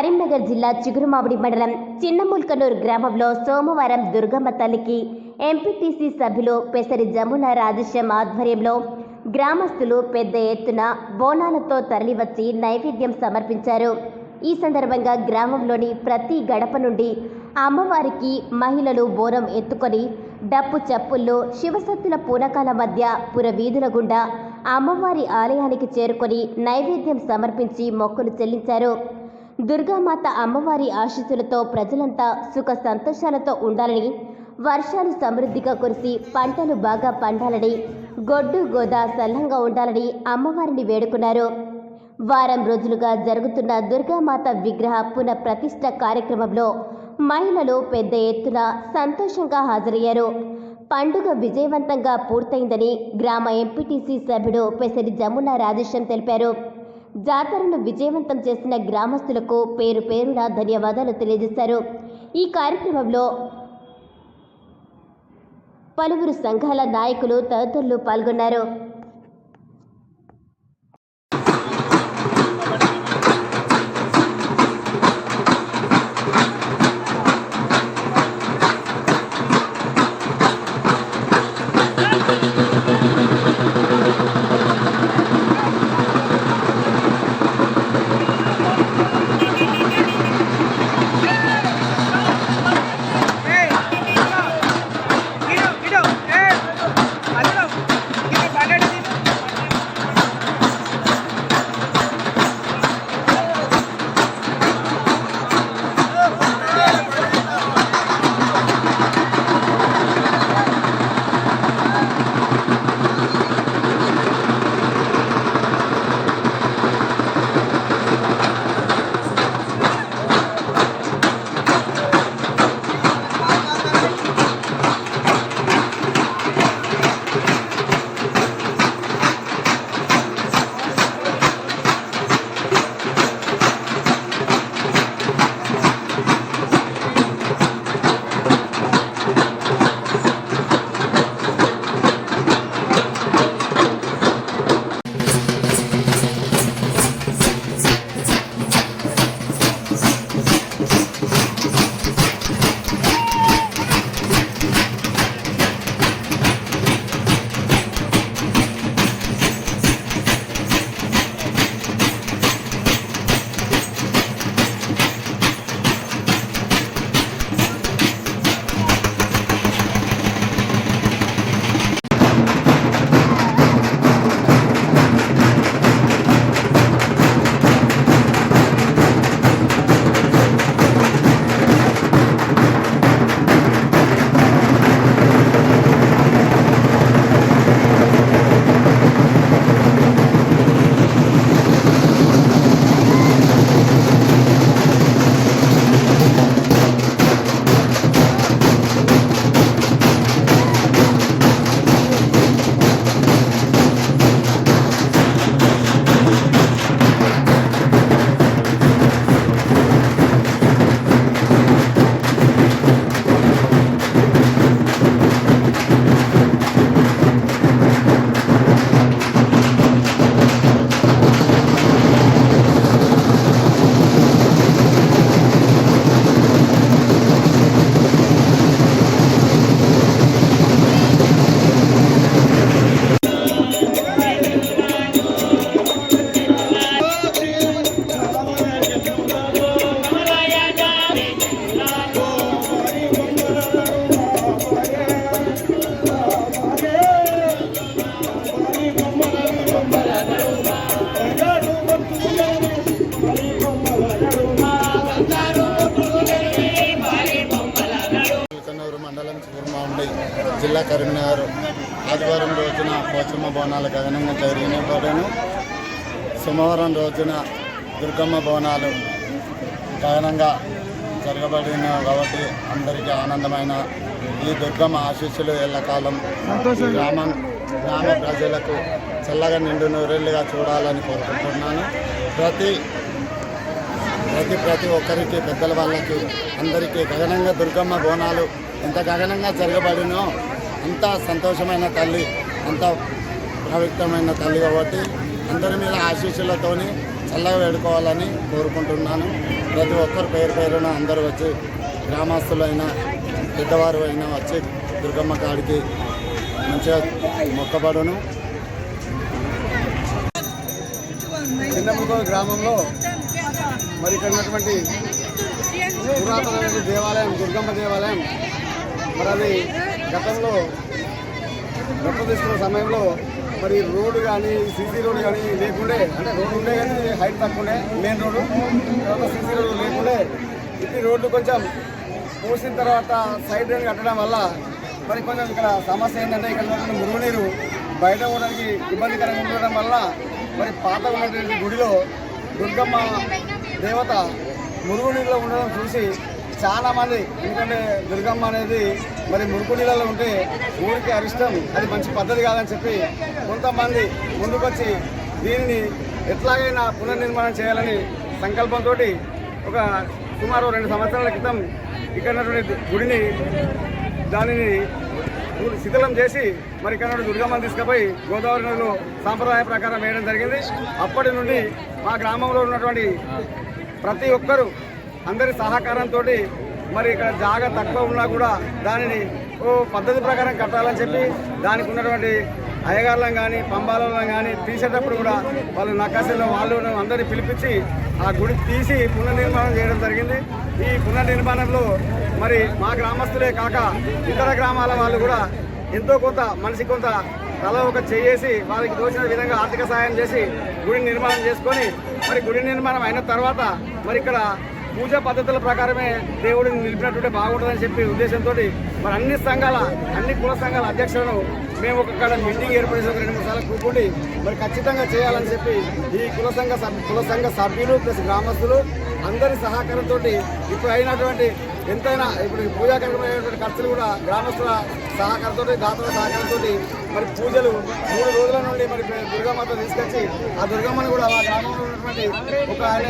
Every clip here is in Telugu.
కరీంనగర్ జిల్లా చిగురుమావిడి మండలం చిన్నముల్కనూరు గ్రామంలో సోమవారం దుర్గమ్మ తల్లికి ఎంపీటీసీ సభ్యులు పెసరి జమున రాజశ్యం ఆధ్వర్యంలో గ్రామస్తులు పెద్ద ఎత్తున బోనాలతో తరలివచ్చి నైవేద్యం సమర్పించారు. ఈ సందర్భంగా గ్రామంలోని ప్రతి గడప నుండి అమ్మవారికి మహిళలు బోనం ఎత్తుకొని డప్పు చప్పుల్లో శివశక్తుల పూనకాల మధ్య పురవీధుల గుండా అమ్మవారి ఆలయానికి చేరుకొని నైవేద్యం సమర్పించి మొక్కులు చెల్లించారు. దుర్గామాత అమ్మవారి ఆశీస్సులతో ప్రజలంతా సుఖ సంతోషాలతో ఉండాలని వర్షాలు సమృద్ధిగా కురిసి పంటలు బాగా పండాలని గొడ్డు గోదా సల్లంగా ఉండాలని అమ్మవారిని వేడుకున్నారు. వారం రోజులుగా జరుగుతున్న దుర్గామాత విగ్రహ పునః ప్రతిష్ట కార్యక్రమంలో మహిళలు పెద్ద ఎత్తున సంతోషంగా హాజరయ్యారు. పండుగ విజయవంతంగా పూర్తయిందని గ్రామ ఎంపీటీసీ సభ్యుడు పెసరి జమున రాజేశం తెలిపారు. జాతరను విజయవంతం చేసిన గ్రామస్తులకు పేరు పేరున ధన్యవాదాలు తెలియజేశారు. ఈ కార్యక్రమంలో పలువురు సంఘాల నాయకులు తదితరులు పాల్గొన్నారు. గగనంగా జరిగినబడను సోమవారం రోజున దుర్గమ్మ బోనాలు గగనంగా జరగబడిన కాబట్టి అందరికీ ఆనందమైన ఈ దుర్గమ్మ ఆశీస్సులు ఎల్లకాలం గ్రామం గ్రామ ప్రజలకు చల్లగా నిండు నూరేళ్ళుగా చూడాలని కోరుకుంటున్నాను. ప్రతి ప్రతి ప్రతి ఒక్కరికి పెద్దల వాళ్ళకి అందరికీ గగనంగా దుర్గమ్మ బోనాలు ఎంత గగనంగా జరగబడినో అంత సంతోషమైన తల్లి అంత పవిత్రమైన తల్లి కాబట్టి అందరి మీద ఆశీస్సులతోని చల్లగా వేడుకోవాలని కోరుకుంటున్నాను. ప్రతి ఒక్కరు పేరు పేరున అందరూ వచ్చి గ్రామస్తులైనా పెద్దవారు అయినా వచ్చి దుర్గమ్మ కాడికి మంచిగా మొక్కబడును. చిన్నముగోలు గ్రామంలో మరి ఇక్కడ ఉన్నటువంటి పురాతనమైన దేవాలయం దుర్గమ్మ దేవాలయం మరి అది గతంలో గొప్ప తీసుకున్న సమయంలో మరి రోడ్డు కానీ సీసీ రోడ్డు కానీ లేకుండే అంటే రోడ్డు ఉండే కానీ హైట్ తక్కువ ఉండే మెయిన్ రోడ్డు. తర్వాత సీసీ రోడ్డు లేకుండే ఇటు రోడ్డు కొంచెం పోసిన తర్వాత సైడ్ రోడ్ కట్టడం వల్ల మరి కొంచెం ఇక్కడ సమస్య ఏంటంటే ఇక్కడ మురుగునీరు బయట పోవడానికి ఇబ్బందికరంగా ఉండడం వల్ల మరి పాత ఉన్నటువంటి గుడిలో దుర్గమ్మ దేవత మురుగునీరులో ఉండడం చూసి చాలా మంది ఎందుకంటే దుర్గమ్మ అనేది మరి మురుకు నీళ్ళలో ఉంటే ఊరికి అరిష్టం. అది మంచి పద్ధతి కాదని చెప్పి కొంతమంది ముందుకొచ్చి దీనిని ఎట్లాగైనా పునర్నిర్మాణం చేయాలని సంకల్పంతో ఒక సుమారు రెండు సంవత్సరాల క్రితం ఇక్కడ గుడిని దానిని శిథిలం చేసి మరి ఇక్కడ నుండి దుర్గమ్మని తీసుకుపోయి గోదావరి నదిలో సాంప్రదాయ ప్రకారం వేయడం జరిగింది. అప్పటి నుండి మా గ్రామంలో ఉన్నటువంటి ప్రతి ఒక్కరూ అందరి సహకారంతో మరి ఇక్కడ జాగా తక్కువ ఉన్నా కూడా దానిని ఓ పద్ధతి ప్రకారం కట్టాలని చెప్పి దానికి ఉన్నటువంటి అయ్యగారులను కానీ పంబాలను కానీ తీసేటప్పుడు కూడా వాళ్ళు నకాశల్లో వాళ్ళు అందరినీ పిలిపించి ఆ గుడి తీసి పునర్నిర్మాణం చేయడం జరిగింది. ఈ పునర్నిర్మాణంలో మరి మా గ్రామస్తులే కాక ఇతర గ్రామాల వాళ్ళు కూడా ఎంతో కొంత మనిషి కొంత తల ఒక చేసి వాళ్ళకి దోచిన విధంగా ఆర్థిక సహాయం చేసి గుడి నిర్మాణం చేసుకొని మరి గుడి నిర్మాణం అయిన తర్వాత మరి ఇక్కడ పూజా పద్ధతుల ప్రకారమే దేవుడిని నిలిపినట్టు బాగుంటుందని చెప్పి ఉద్దేశంతో మరి అన్ని సంఘాల అన్ని కుల సంఘాల అధ్యక్షులను మేము ఒక మీటింగ్ ఏర్పడి ఒక రెండు మూడు సార్లు కూర్చుండి మరి ఖచ్చితంగా చేయాలని చెప్పి ఈ కుల సంఘ కుల సంఘ సభ్యులు ప్లస్ గ్రామస్తులు అందరి సహకారంతో ఇప్పుడు అయినటువంటి ఎంతైనా ఇప్పుడు ఈ పూజా కార్యక్రమమైనటువంటి ఖర్చులు కూడా గ్రామస్తుల సహకారంతో దాతల సహకారంతో మరి పూజలు మూడు రోజుల నుండి మరి దుర్గామాత తీసుకొచ్చి ఆ దుర్గమ్మని కూడా మా గ్రామంలో ఉన్నటువంటి ఒక ఆయన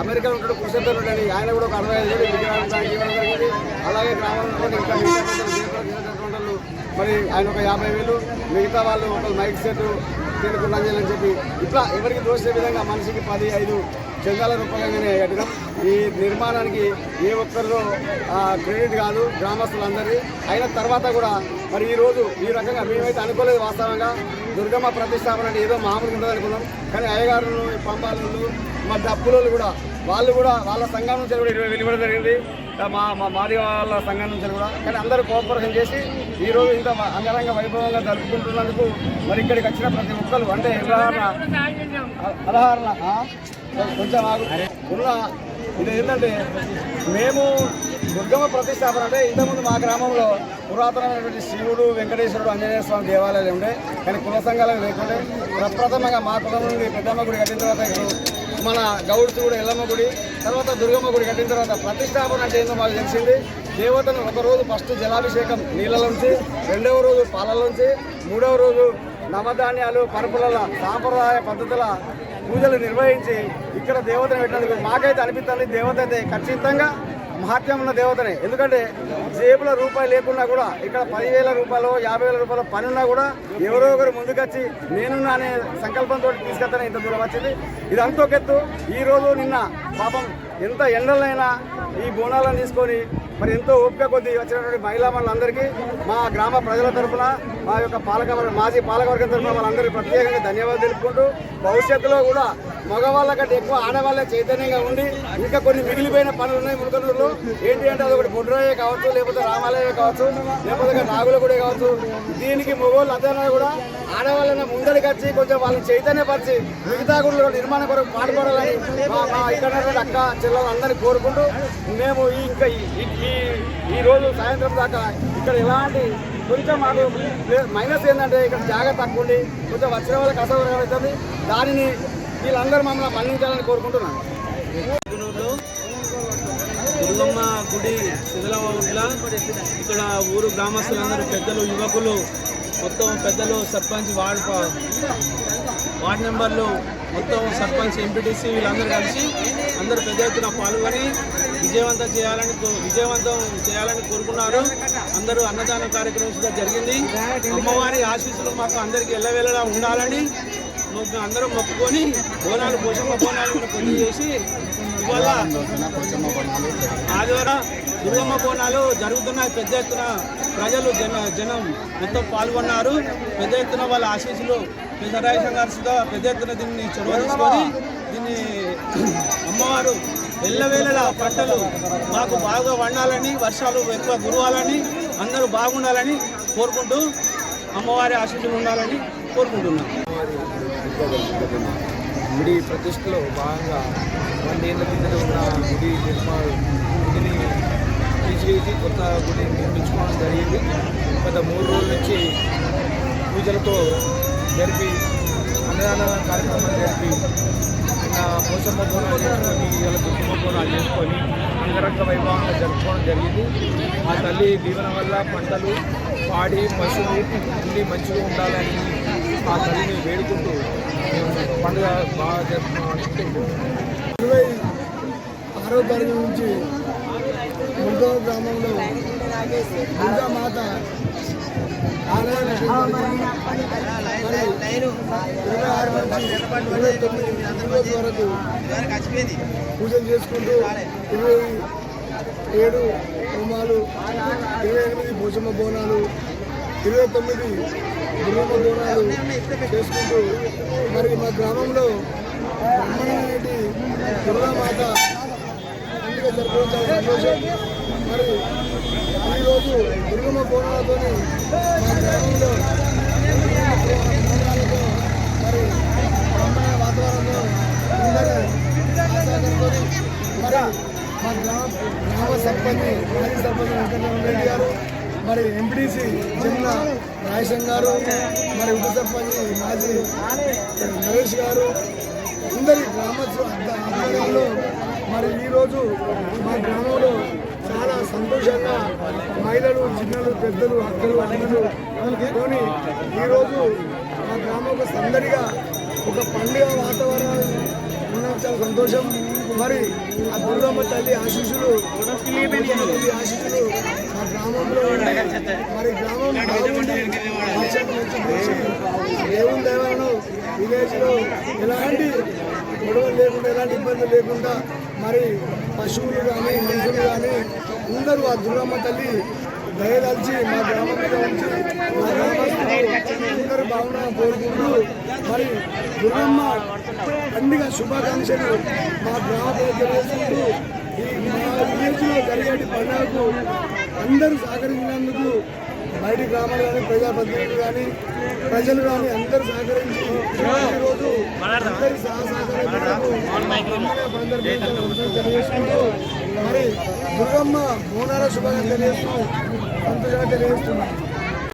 అమెరికా ఉంటాడు పురుషోత్తరుడు అని ఆయన కూడా ఒక అరవై ఐదు జరిగింది అలాగే గ్రామంలో ఇంకా వాళ్ళు మరి ఆయన ఒక యాభై వేలు మిగతా వాళ్ళు ఒక మైక్ సెట్ తెలుగు లంజలు అని చెప్పి ఇట్లా ఎవరికి దోసే విధంగా మనిషికి పది ఐదు చందాల రూపాయలుగానే కట్టినాం ఈ నిర్మాణానికి ఏ ఒక్కరిలో క్రెడిట్ కాదు గ్రామస్తులందరి. అయిన తర్వాత కూడా మరి ఈ రోజు ఈ రకంగా మేమైతే అనుకోలేదు వాస్తవంగా. దుర్గమ్మ ప్రతిష్టాపన అంటే ఏదో మామూలుగా ఉంటుంది అనుకున్నాం. కానీ అయ్యగారులు పంబాలు మా డప్పులు కూడా వాళ్ళు కూడా వాళ్ళ సంఘం నుంచి కూడా ఇరవై వెలువడం జరిగింది. మా మా మాది వాళ్ళ సంఘం నుంచి కూడా. కానీ అందరూ కోఆపరేషన్ చేసి ఈ రోజు ఇంత అంగరంగ వైభవంగా జరుపుకుంటున్నందుకు మరి ఇక్కడికి వచ్చిన ప్రతి ఒక్కరు అంటే ఉదాహరణ ఉదాహరణ? కొంచెం. ఉన్న ఇది ఏంటంటే మేము దుర్గమ్మ ప్రతిష్టాపన అంటే ఇంతకుముందు మా గ్రామంలో పురాతనమైనటువంటి శివుడు వెంకటేశ్వరుడు ఆంజనేయ స్వామి దేవాలయాలు ఉండే. కానీ కుల సంఘాలు లేకుంటే ప్రప్రథమంగా మా కులం నుండి పెద్దమ్మ గుడి కట్టిన తర్వాత మన గౌడ్స్ ఎల్లమ్మ గుడి తర్వాత దుర్గమ్మ గుడి కట్టిన తర్వాత ప్రతిష్టాపన అంటే ఏందో మాకు తెలిసింది. దేవతను ఒక రోజు ఫస్ట్ జలాభిషేకం నీళ్ళలోంచి రెండవ రోజు పాలలోంచి మూడవ రోజు నవధాన్యాలు పరుపుల సాంప్రదాయ పద్ధతుల పూజలు నిర్వహించి ఇక్కడ దేవతను పెట్టినందుకు మాకైతే అనిపిస్తుంది దేవత అయితే ఖచ్చితంగా మహత్యం ఉన్న దేవతనే. ఎందుకంటే జేబుల రూపాయి లేకున్నా కూడా ఇక్కడ పదివేల రూపాయలు యాభై వేల రూపాయలు పని ఉన్నా కూడా ఎవరో ఒకరు ముందుకొచ్చి నేనున్నా అనే సంకల్పంతో తీసుకెళ్తానే ఇంత దూరం వచ్చింది. ఇది అంతొకెత్తు ఈ నిన్న పాపం ఎంత ఎండలైనా ఈ బోనాలను తీసుకొని మరి ఎంతో ఓపిక కొద్దీ వచ్చినటువంటి మహిళా మా గ్రామ ప్రజల తరఫున మా యొక్క పాలకవర్గ మాజీ పాలకవర్గం తరఫున వాళ్ళందరికీ ప్రత్యేకంగా ధన్యవాదాలు తెలుపుకుంటూ భవిష్యత్తులో కూడా మగవాళ్ళ కంటే ఎక్కువ ఆడవాళ్ళే చైతన్యంగా ఉండి ఇంకా కొన్ని మిగిలిపోయిన పనులు ఉన్నాయి మునకనూరులో. ఏంటి అంటే అదొకటి బుడ్రాయే కావచ్చు లేకపోతే రామాలయే కావచ్చు లేకపోతే నాగులగూడే కావచ్చు. దీనికి మగవాళ్ళు అదైనా కూడా ఆడవాళ్ళని ముందరికి వచ్చి కొంచెం వాళ్ళని చైతన్యపరిచి మిగతా గుడిలో నిర్మాణం కొరకు పాటుపడాలని మా ఇక్కడ అక్క చెల్లెలందరినీ కోరుకుంటూ మేము ఈ ఇంకా ఈ- ఈ రోజు సాయంత్రం దాకా ఇక్కడ ఎలాంటి కొంచెం మాకు మైనస్ ఏంటంటే ఇక్కడ జాగ్రత్త తక్కువ ఉండి కొంచెం వచ్చిన వాళ్ళకి అసౌకర్యం అవుతుంది. దానిని వీళ్ళందరూ మమ్మల్ని మన్నించాలని కోరుకుంటున్నాను. దుర్గమ్మ గుడి శిథిలవట్ల ఇక్కడ ఊరు గ్రామస్తులందరూ పెద్దలు యువకులు మొత్తం పెద్దలు సర్పంచ్ వార్డ్ వార్డ్ మెంబర్లు మొత్తం సర్పంచ్ ఎంపీటీసీ వీళ్ళందరూ కలిసి అందరూ పెద్ద ఎత్తున పాల్గొని విజయవంతం చేయాలని కో- విజయవంతం చేయాలని కోరుకున్నారు. అందరూ అన్నదాన కార్యక్రమం కూడా జరిగింది. అమ్మవారి ఆశీస్సులు మాకు అందరికీ ఎల్లవేళలా ఉండాలని. మొక్కు అందరం మొక్కుకొని బోనాలు పోషమ్మ బోనాలు కూడా పొద్దు చేసి ఆదివారం దుర్గమ్మ బోనాలు జరుగుతున్నాయి. పెద్ద ఎత్తున ప్రజలు జన జనం మొత్తం పాల్గొన్నారు. పెద్ద ఎత్తున వాళ్ళ ఆశీస్సులు పెద్దరాయ సంఘర్షిత పెద్ద ఎత్తున దీన్ని చొరవ తీసుకొని దీన్ని అమ్మవారు ఎల్లవేళలా పంటలు మాకు బాగా వండాలని వర్షాలు ఎక్కువ కురవాలని అందరూ బాగుండాలని కోరుకుంటూ అమ్మవారి ఆశీస్సులు ఉండాలని కోరుకుంటున్నాం. గుడి ప్రతిష్టలో భాగంగా రెండేళ్ళ కిందట ఉన్న గుడి నిర్మాణ గుడిని తీసివేసి కొత్త గుడిని నిర్మించుకోవడం జరిగింది. గత మూడు రోజుల నుంచి పూజలతో జరిపి అన్నదాన కార్యక్రమాలు జరిపి పోషమ్మ బోనాలు చేసుకొని ఇలా దుర్గమ్మ బోనాలు చేసుకొని అంగరంగ వైభవంగా జరుపుకోవడం జరిగింది. ఆ తల్లి దీవెన వల్ల పంటలు పాడి పశువులు అన్నీ మంచిగా ఉండాలని ఆ తల్లిని వేడుకుంటూ పండుగ బాగా జరుపుకున్నాం ఇరవై ఆరో తారీఖు నుంచి ముందో గ్రామంలో దుర్గా మాత వరకు పూజలు చేసుకుంటూ ఇరవై ఏడు హోమాలు ఇరవై ఎనిమిది భోజమ బోనాలు ఇరవై తొమ్మిది దుర్గమ్మ దూరాలు చేసుకుంటూ మరి మా గ్రామంలో బ్రహ్మణి దుర్గామాత పండుగ జరుపుకోవడం చాలా సంతోషం. మరి ఈరోజు దుర్గమ్మ బోనాలతో మా గ్రామంలో బోనాలతో మరి బ్రహ్మణ వాతావరణంలో అందరూ మరి మా గ్రామ గ్రామ సర్పంచ్ మాజీ సర్పంచ్ వెంకటరమణ రెడ్డి గారు మరి ఎంపీటీసీ చిన్న రాయసం గారు మరి ఉప సర్పంచ్ మాజీ నరేష్ గారు అందరి గ్రామస్తుల ఆధ్వర్యంలో మరి ఈరోజు మా గ్రామంలో చాలా సంతోషంగా మహిళలు చిన్నలు పెద్దలు అక్కలు అన్నలు కొని ఈరోజు మా గ్రామంలో సందడిగా ఒక పండుగ వాతావరణం ఉండడం చాలా సంతోషం. మరి ఆ దుర్గమ్మ తల్లి ఆశీస్సులు తల్లి ఆశీస్సులు మా గ్రామంలో మరి గ్రామం దేవుని దేవాలను విలేజ్లో ఎలాంటి గొడవలు లేకుండా ఎలాంటి ఇబ్బందులు లేకుండా మరి పశువులు కానీ మనుషులు కానీ అందరూ ఆ దుర్గమ్మ తల్లి దయదలిచి మా గ్రామం మీద ఉంచి మా గ్రామస్తులు అందరూ భావన కోరుకుంటూ మరి దుర్గమ్మ పండుగ శుభాకాంక్షలు మా గ్రామ ప్రజలు తెలియజేసుకుంటూ ఈ మా విలేజ్లో జరిగే పండుగకు అందరూ సహకరించినందుకు బయట గ్రామాలు కానీ ప్రజాప్రతినిధులు కానీ ప్రజలు కానీ అందరూ సహకరించి ఈరోజు అందరి సహసహకారాలకు తెలియజేసుకుంటూ మరి దుర్గమ్మ బోనాల శుభంగా తెలియజేస్తూ సంతోషంగా తెలియజేస్తున్నాను.